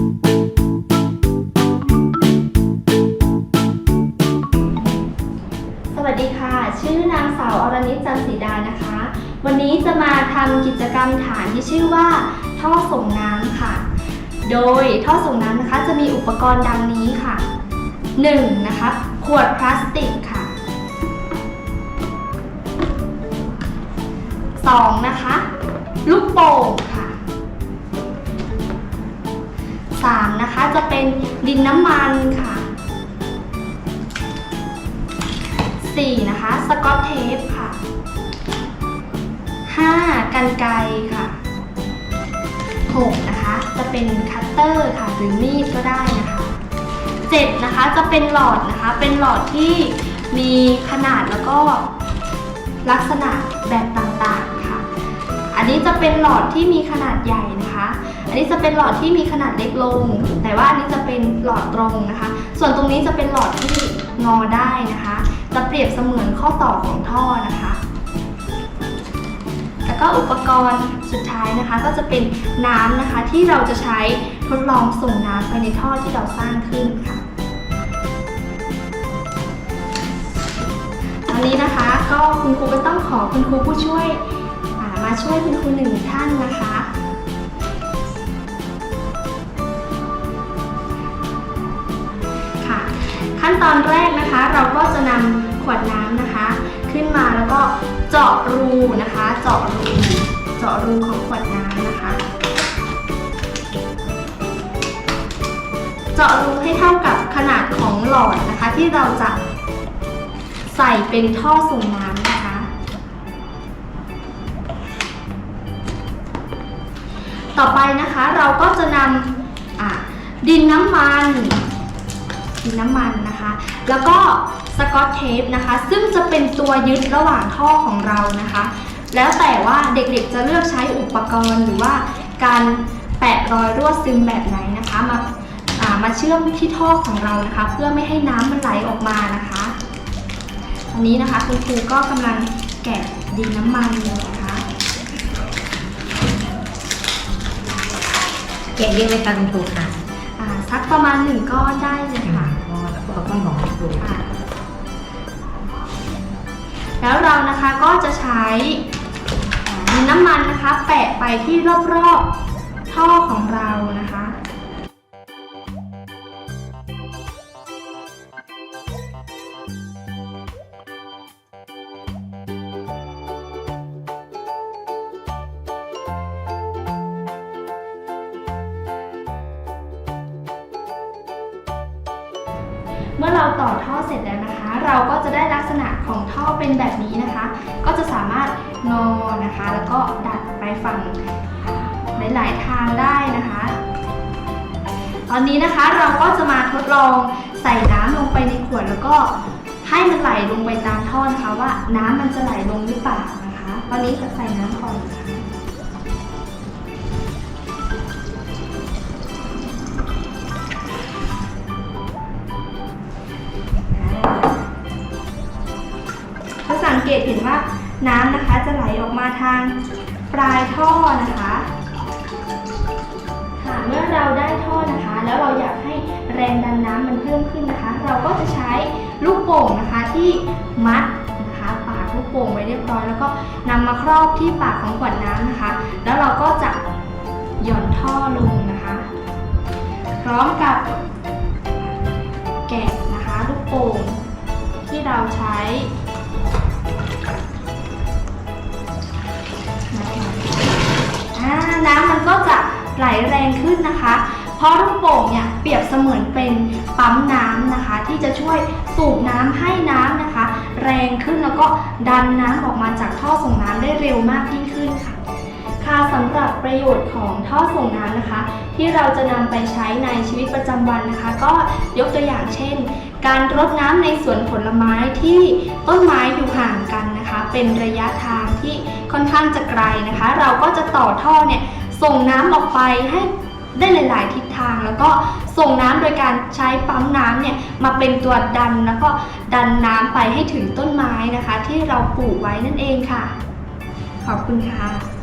สวัสดีค่ะ ชื่อนางสาวอรณิตจันทร์ศรีดานะคะ วันนี้จะมาทำกิจกรรมฐานที่ชื่อว่า ท่อส่งน้ำค่ะ โดยท่อส่งน้ำนะคะจะมีอุปกรณ์ดังนี้ค่ะ 1. นะคะ ขวดพลาสติกค่ะ 2. นะคะ ลูกโป่ง ดินน้ำมันค่ะ 4. นะคะ สกอตเทปค่ะ 5. กันไกค่ะ 6. นะคะ จะเป็นคัตเตอร์ค่ะ หรือมีดก็ได้นะคะ 7. นะคะ จะเป็นหลอดนะคะ เป็นหลอดที่มีขนาดแล้วก็ลักษณะแบบต่างๆ อันนี้จะเป็นหลอดที่มีขนาดใหญ่นะคะ อันนี้จะเป็นหลอดที่มีขนาดเล็กลง แต่ว่าอันนี้จะเป็นหลอดตรงนะคะ ส่วนตรงนี้จะเป็นหลอดที่งอได้นะคะ จะเปรียบเสมือนข้อต่อของท่อนะคะ แล้วก็อุปกรณ์สุดท้ายนะคะ ก็จะเป็นน้ำนะคะที่เราจะใช้ทดลองส่งน้ำไปในท่อที่เราสร้างขึ้นค่ะตอนนี้นะคะก็คุณครูก็ต้องขอคุณครูผู้ช่วย ช่วยคุณครูหนึ่งท่านนะคะ ค่ะ ขั้นตอนแรกนะคะ เราก็จะนำขวดน้ำนะคะ ขึ้นมาแล้วก็เจาะรูนะคะ เจาะรูเจาะรูของขวดน้ำนะคะ เจาะรูให้เท่ากับขนาดของหลอดนะคะ ที่เราจะใส่เป็นท่อส่งน้ำ ต่อไปนะคะเราก็จะนำะดินน้ำมันดินน้ำมันนะคะ แล้วก็สกอตเทปนะคะ ซึ่งจะเป็นตัวยึดระหว่างท่อของเรานะคะ แล้วแต่ว่าเด็กๆจะเลือกใช้อุปกรณ์หรือว่าการแปะรอยรั่วซึมแบบไหนนะคะมามาเชื่อมที่ท่อของเรานะคะ เพื่อไม่ให้น้ำมันไหลออกมานะคะตอนนี้นะคะคุณครูก็กำลังแกะดินน้ำมันอยู่ นะคะเก่งเยอะไหมคะคุณครูค่ะอ่าสักประมาณหนึ่งก้อนได้เลยค่ะก็อุปกรณ์ของคุณครูค่ะ แล้วเรานะคะก็จะใช้ดินน้ำมันนะคะ แปะไปที่รอบๆท่อของเรานะคะ เมื่อเราต่อท่อเสร็จแล้วนะคะ เราก็จะได้ลักษณะของท่อเป็นแบบนี้นะคะ ก็จะสามารถงอนะคะ แล้วก็ดัดไปฝั่งหลายๆทางได้นะคะ ตอนนี้นะคะเราก็จะมาทดลองใส่น้ำลงไปในขวดแล้วก็ให้มันไหลลงไปตามท่อนะคะว่าน้ำมันจะไหลลงหรือเปล่านะคะ ตอนนี้ใส่น้ำก่อนค่ะถ้า งเกตเห็นว่าน้ำนะคะจะไหลออกมาทางปลายท่อนะคะค่ะเมื่อเราได้ท่อนะคะ แล้วเราอยากให้แรงดันน้ำมันเพิ่มขึ้นนะคะ เราก็จะใช้ลูกโป่งนะคะที่มัดนะคะ ปากลูกโป่งไว้เรียบร้อย แล้วก็นำมาครอบที่ปากของขวดน้ำนะคะ แล้วเราก็จะหย่อนท่อลงนะคะ พร้อมกับแกะนะคะลูกโป่งที่เราใช้ ไหลแรงขึ้นนะคะ เพราะลูกโป่งเนี่ยเปรียบเสมือนเป็นปั๊มน้ำนะคะ ที่จะช่วยสูบน้ำให้น้ำนะคะ แรงขึ้นแล้วก็ดันน้ำออกมาจากท่อส่งน้ำได้เร็วมากยิ่งขึ้นค่ะค่ะสำหรับประโยชน์ของท่อส่งน้ำนะคะ ที่เราจะนำไปใช้ในชีวิตประจำวันนะคะ ก็ยกตัวอย่างเช่น การรดน้ำในสวนผลไม้ที่ต้นไม้อยู่ห่างกันนะคะ เป็นระยะทางที่ค่อนข้างจะไกลนะคะ เราก็จะต่อท่อเนี่ย ส่งน้ำออกไปให้ได้หลาย ๆ ทิศทาง แล้วก็ส่งน้ำโดยการใช้ปั๊มน้ำเนี่ยมาเป็นตัวดันแล้วก็ดันน้ำไปให้ถึงต้นไม้นะคะ ที่เราปลูกไว้นั่นเองค่ะ ขอบคุณค่ะ